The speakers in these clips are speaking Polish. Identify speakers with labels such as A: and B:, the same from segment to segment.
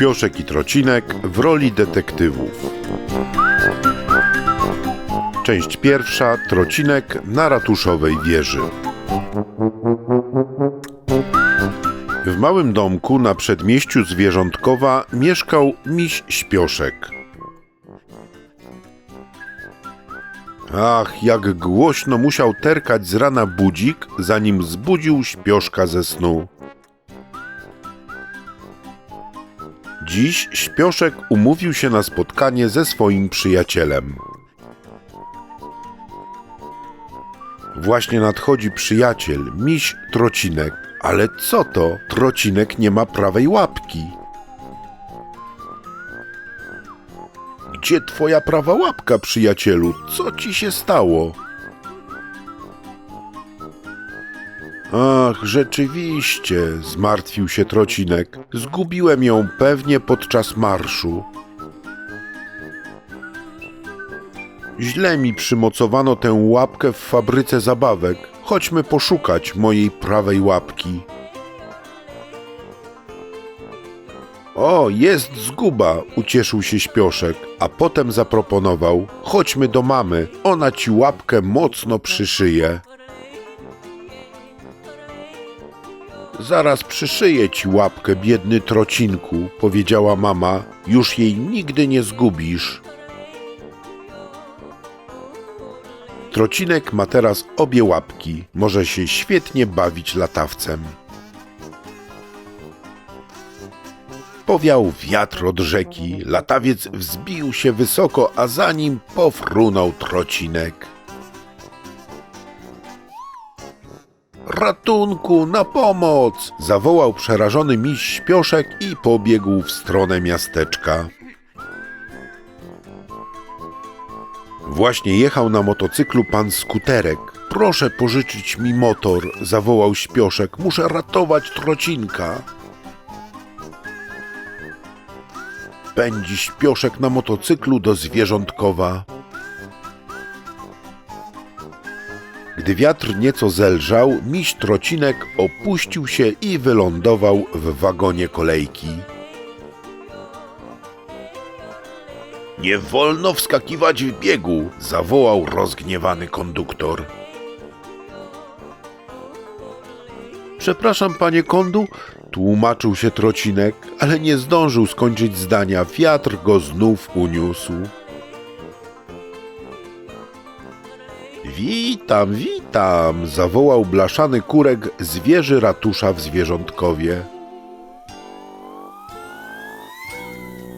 A: Śpioszek i Trocinek w roli detektywów. Część pierwsza. Trocinek na ratuszowej wieży. W małym domku na przedmieściu Zwierzątkowa mieszkał miś Śpioszek. Ach, jak głośno musiał terkać z rana budzik, zanim zbudził Śpioszka ze snu. Dziś Śpioszek umówił się na spotkanie ze swoim przyjacielem. Właśnie nadchodzi przyjaciel, miś Trocinek. Ale co to? Trocinek nie ma prawej łapki. Gdzie twoja prawa łapka, przyjacielu? Co ci się stało? Ach, rzeczywiście, zmartwił się Trocinek. Zgubiłem ją pewnie podczas marszu. Źle mi przymocowano tę łapkę w fabryce zabawek. Chodźmy poszukać mojej prawej łapki. O, jest zguba, ucieszył się śpioszek, a potem zaproponował: Chodźmy do mamy, ona ci łapkę mocno przyszyje. Zaraz przyszyję ci łapkę, biedny trocinku, powiedziała mama. Już jej nigdy nie zgubisz. Trocinek ma teraz obie łapki. Może się świetnie bawić latawcem. Powiał wiatr od rzeki, latawiec wzbił się wysoko, a za nim pofrunął trocinek. Ratunku, na pomoc! zawołał przerażony miś śpioszek i pobiegł w stronę miasteczka. Właśnie jechał na motocyklu pan skuterek. Proszę pożyczyć mi motor, zawołał śpioszek. Muszę ratować trocinka. Pędzi śpioszek na motocyklu do zwierzątkowa. Gdy wiatr nieco zelżał, miś trocinek opuścił się i wylądował w wagonie kolejki. Nie wolno wskakiwać w biegu, zawołał rozgniewany konduktor. Przepraszam, panie kondu, tłumaczył się trocinek, ale nie zdążył skończyć zdania. Wiatr go znów uniósł. Witam, witam, zawołał blaszany kurek z wieży ratusza w zwierzątkowie.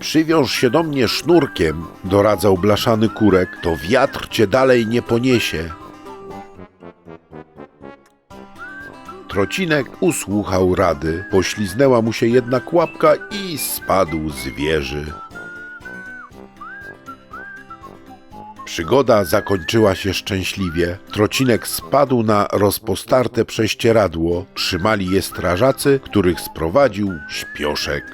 A: Przywiąż się do mnie sznurkiem, doradzał blaszany kurek, to wiatr cię dalej nie poniesie. Trocinek usłuchał rady, pośliznęła mu się jednak łapka i spadł z wieży. Przygoda zakończyła się szczęśliwie. Trocinek spadł na rozpostarte prześcieradło. Trzymali je strażacy, których sprowadził śpioszek.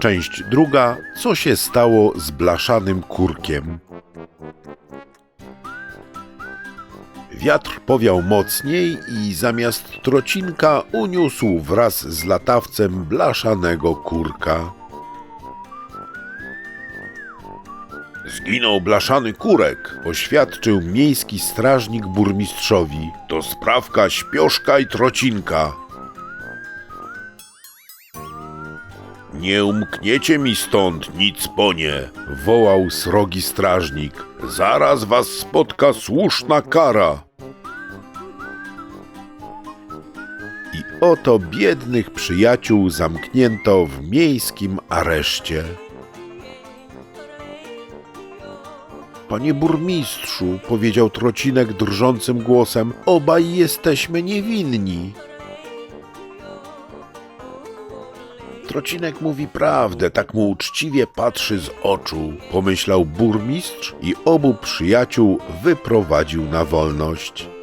A: Część druga. Co się stało z blaszanym kurkiem? Wiatr powiał mocniej i zamiast trocinka uniósł wraz z latawcem blaszanego kurka. Zginął blaszany kurek, oświadczył miejski strażnik burmistrzowi. To sprawka śpioszka i trocinka. Nie umkniecie mi stąd nic po nie, wołał srogi strażnik. Zaraz was spotka słuszna kara. Oto biednych przyjaciół zamknięto w miejskim areszcie. Panie burmistrzu, powiedział trocinek drżącym głosem, obaj jesteśmy niewinni. Trocinek mówi prawdę, tak mu uczciwie patrzy z oczu, pomyślał burmistrz i obu przyjaciół wyprowadził na wolność.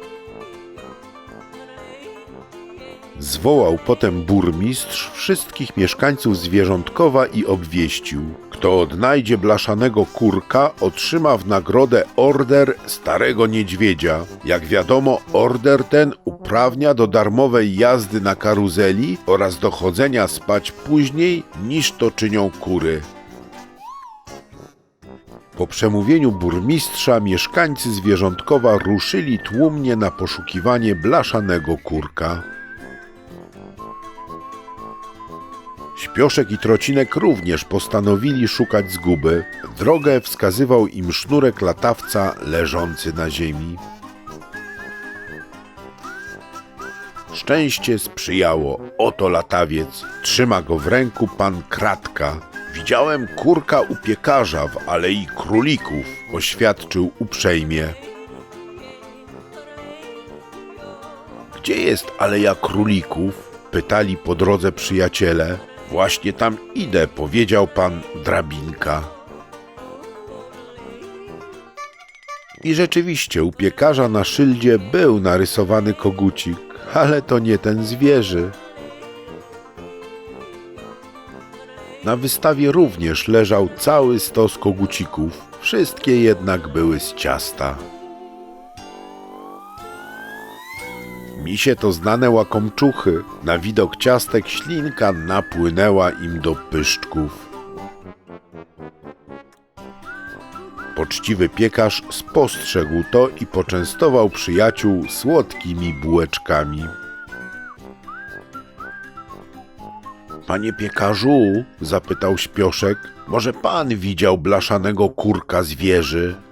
A: Zwołał potem burmistrz wszystkich mieszkańców Zwierzątkowa i obwieścił. Kto odnajdzie blaszanego kurka, otrzyma w nagrodę order Starego Niedźwiedzia. Jak wiadomo, order ten uprawnia do darmowej jazdy na karuzeli oraz do chodzenia spać później niż to czynią kury. Po przemówieniu burmistrza mieszkańcy Zwierzątkowa ruszyli tłumnie na poszukiwanie blaszanego kurka. Śpioszek i Trocinek również postanowili szukać zguby. Drogę wskazywał im sznurek latawca leżący na ziemi. Szczęście sprzyjało. Oto latawiec. Trzyma go w ręku pan Kratka. Widziałem kurka u piekarza w Alei Królików, oświadczył uprzejmie. Gdzie jest Aleja Królików? Pytali po drodze przyjaciele. Właśnie tam idę, powiedział pan Drabinka. I rzeczywiście u piekarza na szyldzie był narysowany kogucik, ale to nie ten zwierzy. Na wystawie również leżał cały stos kogucików, wszystkie jednak były z ciasta. Misie to znane łakomczuchy, na widok ciastek ślinka napłynęła im do pyszczków. Poczciwy piekarz spostrzegł to i poczęstował przyjaciół słodkimi bułeczkami. Panie piekarzu, zapytał śpioszek, może pan widział blaszanego kurka z wieży?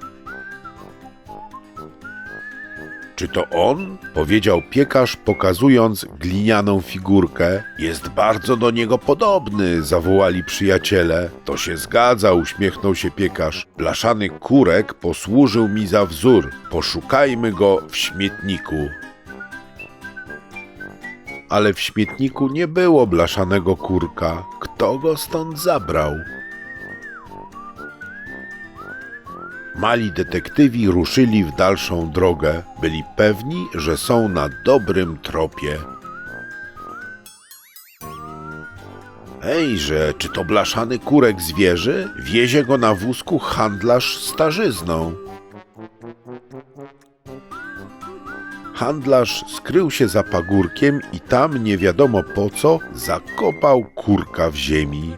A: Czy to on? powiedział piekarz, pokazując glinianą figurkę. Jest bardzo do niego podobny, zawołali przyjaciele. To się zgadza, uśmiechnął się piekarz. Blaszany kurek posłużył mi za wzór. Poszukajmy go w śmietniku. Ale w śmietniku nie było blaszanego kurka. Kto go stąd zabrał? Mali detektywi ruszyli w dalszą drogę. Byli pewni, że są na dobrym tropie. Ejże, czy to blaszany kurek zwierzy? Wiezie go na wózku handlarz starzyzną. Handlarz skrył się za pagórkiem i tam nie wiadomo po co zakopał kurka w ziemi.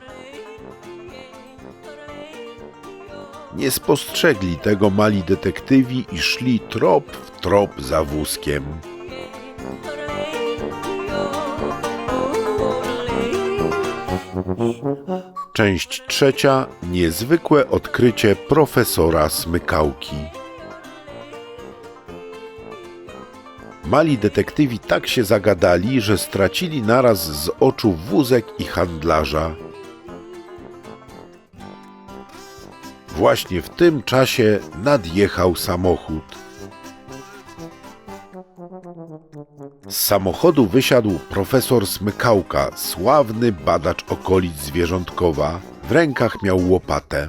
A: Nie spostrzegli tego mali detektywi i szli trop w trop za wózkiem. Część trzecia. Niezwykłe odkrycie profesora Smykałki. Mali detektywi tak się zagadali, że stracili naraz z oczu wózek i handlarza. Właśnie w tym czasie nadjechał samochód. Z samochodu wysiadł profesor Smykałka, sławny badacz okolic zwierzątkowa. W rękach miał łopatę.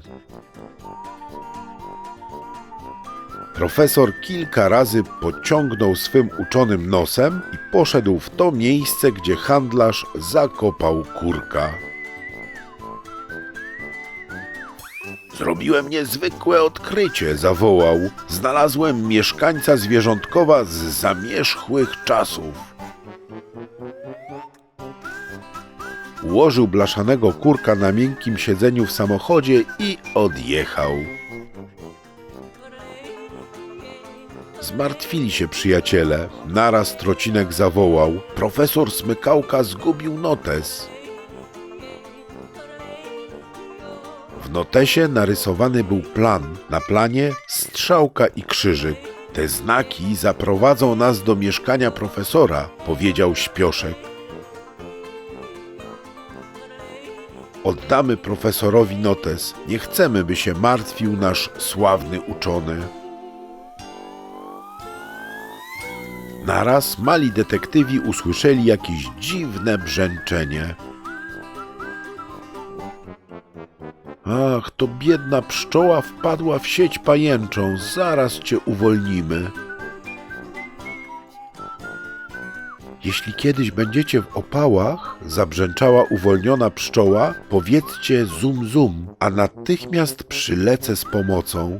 A: Profesor kilka razy pociągnął swym uczonym nosem i poszedł w to miejsce, gdzie handlarz zakopał kurka. Zrobiłem niezwykłe odkrycie, zawołał. Znalazłem mieszkańca zwierzątkowa z zamierzchłych czasów. Ułożył blaszanego kurka na miękkim siedzeniu w samochodzie i odjechał. Zmartwili się przyjaciele. Naraz Trocinek zawołał. Profesor Smykałka zgubił notes. W notesie narysowany był plan. Na planie strzałka i krzyżyk. Te znaki zaprowadzą nas do mieszkania profesora, powiedział śpioszek. Oddamy profesorowi notes. Nie chcemy, by się martwił nasz sławny uczony. Naraz mali detektywi usłyszeli jakieś dziwne brzęczenie. Ach, to biedna pszczoła wpadła w sieć pajęczą. Zaraz cię uwolnimy. Jeśli kiedyś będziecie w opałach, zabrzęczała uwolniona pszczoła, powiedzcie zum zum, a natychmiast przylecę z pomocą.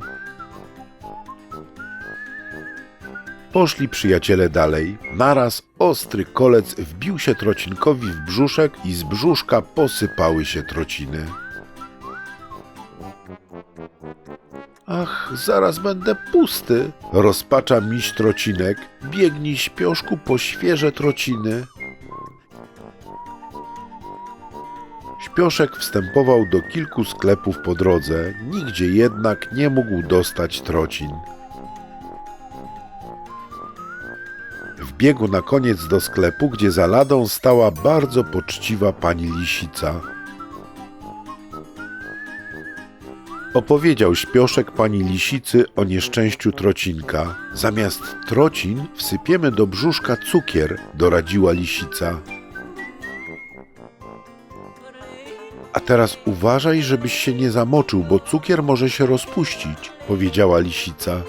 A: Poszli przyjaciele dalej. Naraz ostry kolec wbił się trocinkowi w brzuszek i z brzuszka posypały się trociny. Ach, zaraz będę pusty, rozpacza miś trocinek. Biegnij śpioszku po świeże trociny. Śpioszek wstępował do kilku sklepów po drodze, nigdzie jednak nie mógł dostać trocin. Wbiegł na koniec do sklepu, gdzie za ladą stała bardzo poczciwa pani lisica. Opowiedział śpioszek pani lisicy o nieszczęściu trocinka. Zamiast trocin wsypiemy do brzuszka cukier, doradziła lisica. A teraz uważaj, żebyś się nie zamoczył, bo cukier może się rozpuścić, powiedziała lisica.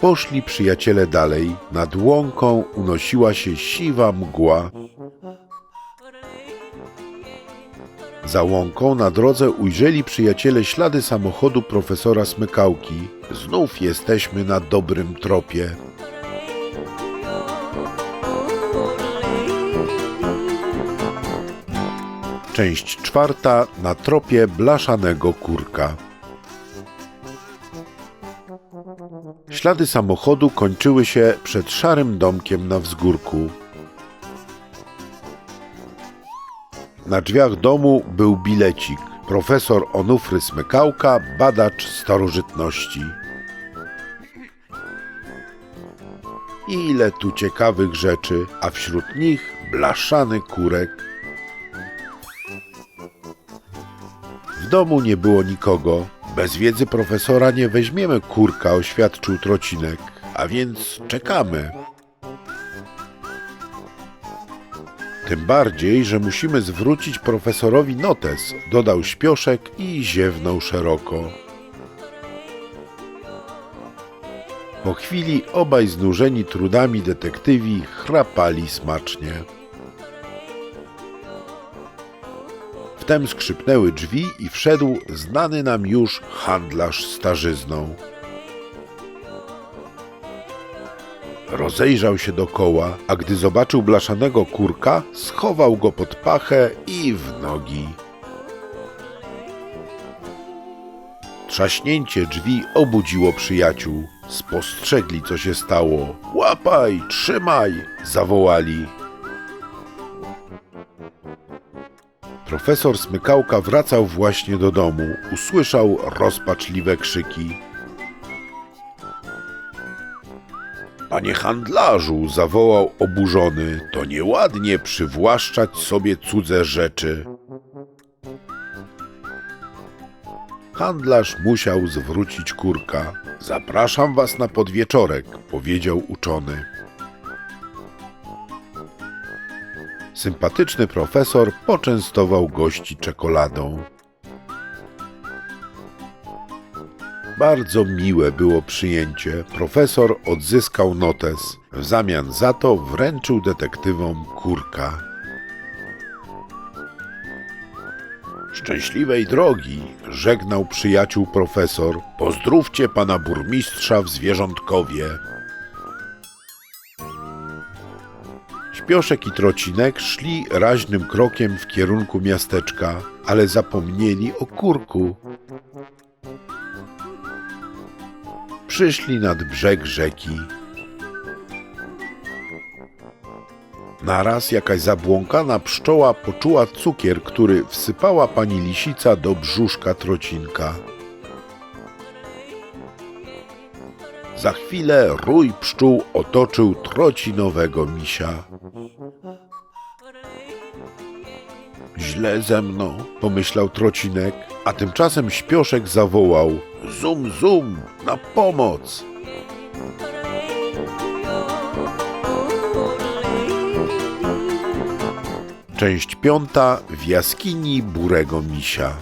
A: Poszli przyjaciele dalej. Nad łąką unosiła się siwa mgła. Za łąką na drodze ujrzeli przyjaciele ślady samochodu profesora Smykałki. Znów jesteśmy na dobrym tropie. Część czwarta na tropie blaszanego kurka. Ślady samochodu kończyły się przed szarym domkiem na wzgórku. Na drzwiach domu był bilecik. Profesor Onufry Smykałka, badacz starożytności. Ile tu ciekawych rzeczy, a wśród nich blaszany kurek. W domu nie było nikogo. Bez wiedzy profesora nie weźmiemy kurka, oświadczył trocinek, a więc czekamy. Tym bardziej, że musimy zwrócić profesorowi notes, dodał śpioszek i ziewnął szeroko. Po chwili obaj znużeni trudami detektywi chrapali smacznie. Wtem skrzypnęły drzwi i wszedł znany nam już handlarz starzyzną. Rozejrzał się dokoła, a gdy zobaczył blaszanego kurka, schował go pod pachę i w nogi. Trzaśnięcie drzwi obudziło przyjaciół. Spostrzegli, co się stało. Łapaj, trzymaj! zawołali. Profesor Smykałka wracał właśnie do domu. Usłyszał rozpaczliwe krzyki. Panie handlarzu, zawołał oburzony, to nieładnie przywłaszczać sobie cudze rzeczy. Handlarz musiał zwrócić kurka. Zapraszam was na podwieczorek, powiedział uczony. Sympatyczny profesor poczęstował gości czekoladą. Bardzo miłe było przyjęcie. Profesor odzyskał notes. W zamian za to wręczył detektywom kurka. Szczęśliwej drogi, żegnał przyjaciół profesor. Pozdrówcie pana burmistrza w Zwierzątkowie. Śpioszek i Trocinek szli raźnym krokiem w kierunku miasteczka, ale zapomnieli o kurku. Przyszli nad brzeg rzeki. Naraz jakaś zabłąkana pszczoła poczuła cukier, który wsypała pani lisica do brzuszka trocinka. Za chwilę rój pszczół otoczył trocinowego misia. Źle ze mną, pomyślał trocinek, a tymczasem śpioszek zawołał: Zum, zum, na pomoc! Część piąta w jaskini burego misia.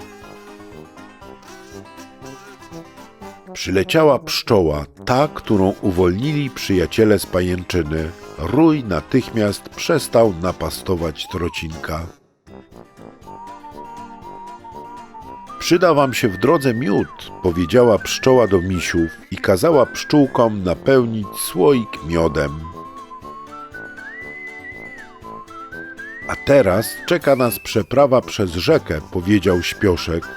A: Przyleciała pszczoła, ta, którą uwolnili przyjaciele z pajęczyny. Rój natychmiast przestał napastować trocinka. Przyda wam się w drodze miód, powiedziała pszczoła do misiów i kazała pszczółkom napełnić słoik miodem. A teraz czeka nas przeprawa przez rzekę, powiedział śpioszek.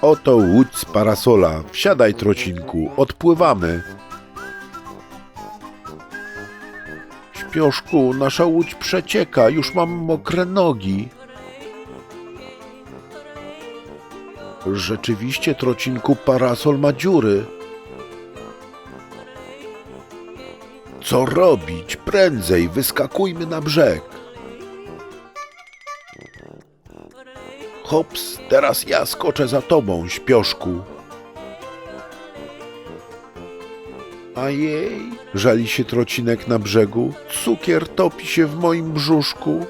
A: Oto łódź z parasola. Wsiadaj, trocinku, odpływamy. Śpioszku, nasza łódź przecieka, już mam mokre nogi. Rzeczywiście, trocinku, parasol ma dziury. Co robić? Prędzej, wyskakujmy na brzeg. Hops, teraz ja skoczę za tobą, śpioszku. A jej, żali się trocinek na brzegu, cukier topi się w moim brzuszku.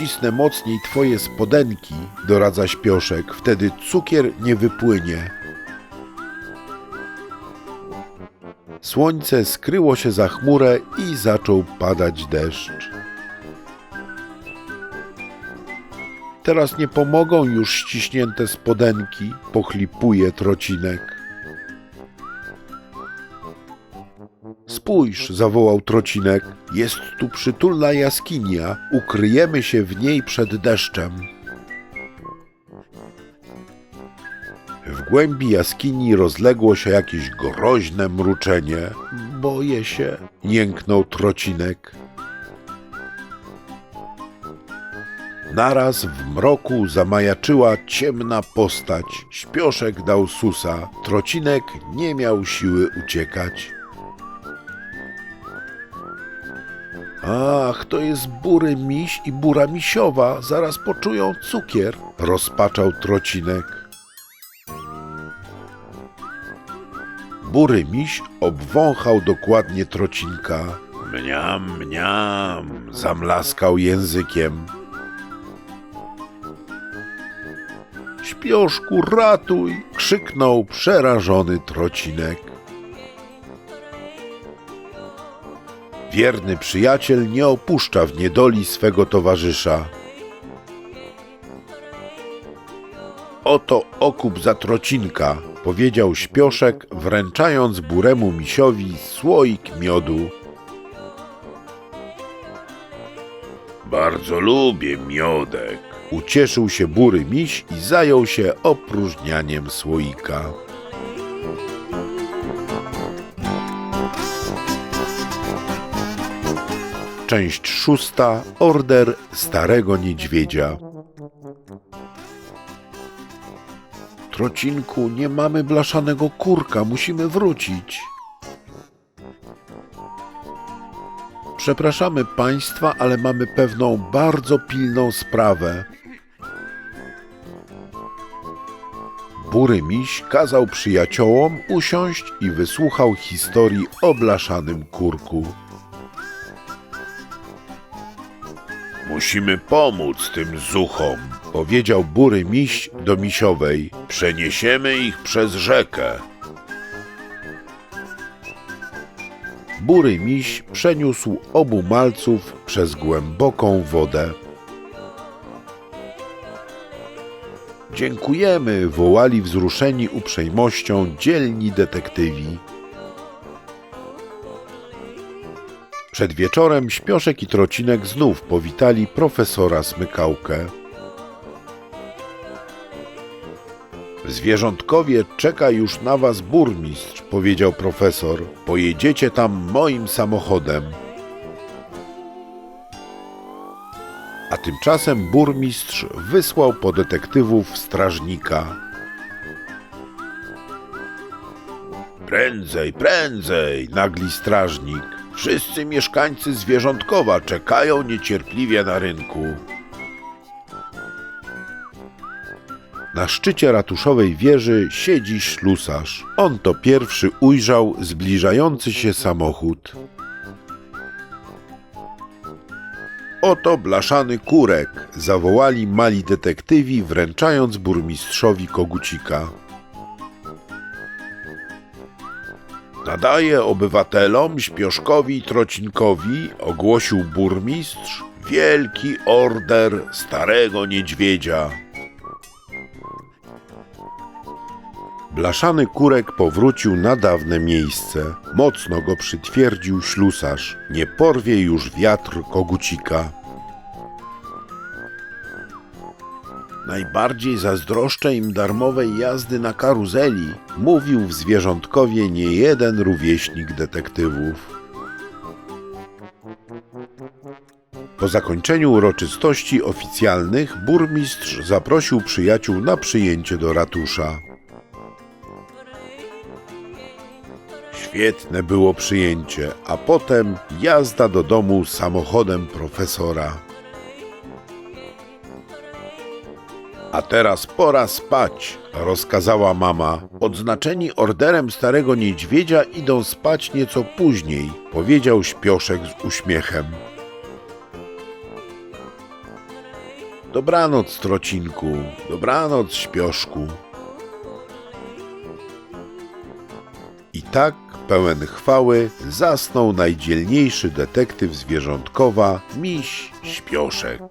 A: Ścisnę mocniej twoje spodenki, doradza śpioszek, wtedy cukier nie wypłynie. Słońce skryło się za chmurę i zaczął padać deszcz. Teraz nie pomogą już ściśnięte spodenki, pochlipuje trocinek. Spójrz, zawołał trocinek, jest tu przytulna jaskinia, ukryjemy się w niej przed deszczem. W głębi jaskini rozległo się jakieś groźne mruczenie. Boję się, jęknął trocinek. Naraz w mroku zamajaczyła ciemna postać. Śpioszek dał susa. Trocinek nie miał siły uciekać. Ach, to jest bury miś i bura misiowa. Zaraz poczują cukier, rozpaczał trocinek. Bury miś obwąchał dokładnie trocinka. Mniam, mniam, zamlaskał językiem. Śpioszku, ratuj! krzyknął przerażony trocinek. Wierny przyjaciel nie opuszcza w niedoli swego towarzysza. Oto okup za trocinka, powiedział śpioszek, wręczając buremu misiowi słoik miodu. Bardzo lubię miodek. Ucieszył się bury miś i zajął się opróżnianiem słoika. Część szósta. Order Starego Niedźwiedzia. Trocinku, nie mamy blaszanego kurka, musimy wrócić. Przepraszamy państwa, ale mamy pewną bardzo pilną sprawę. Bury miś kazał przyjaciołom usiąść i wysłuchał historii o blaszanym kurku. Musimy pomóc tym zuchom, powiedział bury miś do misiowej. Przeniesiemy ich przez rzekę. Bury miś przeniósł obu malców przez głęboką wodę. Dziękujemy, wołali wzruszeni uprzejmością dzielni detektywi. Przed wieczorem Śpioszek i Trocinek znów powitali profesora Smykałkę. Zwierzątkowie czeka już na was burmistrz, powiedział profesor. Pojedziecie tam moim samochodem. A tymczasem burmistrz wysłał po detektywów strażnika. Prędzej, prędzej, nagli strażnik. Wszyscy mieszkańcy Zwierzątkowa czekają niecierpliwie na rynku. Na szczycie ratuszowej wieży siedzi ślusarz. On to pierwszy ujrzał zbliżający się samochód. Oto blaszany kurek, zawołali mali detektywi, wręczając burmistrzowi kogucika. Nadaje obywatelom Śpioszkowi Trocinkowi, ogłosił burmistrz, wielki order starego niedźwiedzia. Blaszany kurek powrócił na dawne miejsce. Mocno go przytwierdził ślusarz. Nie porwie już wiatr kogucika. Najbardziej zazdroszczę im darmowej jazdy na karuzeli, mówił w zwierzątkowie niejeden rówieśnik detektywów. Po zakończeniu uroczystości oficjalnych burmistrz zaprosił przyjaciół na przyjęcie do ratusza. Świetne było przyjęcie, a potem jazda do domu samochodem profesora. A teraz pora spać, rozkazała mama. Odznaczeni orderem starego niedźwiedzia idą spać nieco później, powiedział śpioszek z uśmiechem. Dobranoc, trocinku, dobranoc, śpioszku. I tak, pełen chwały, zasnął najdzielniejszy detektyw zwierzątkowa, miś śpioszek.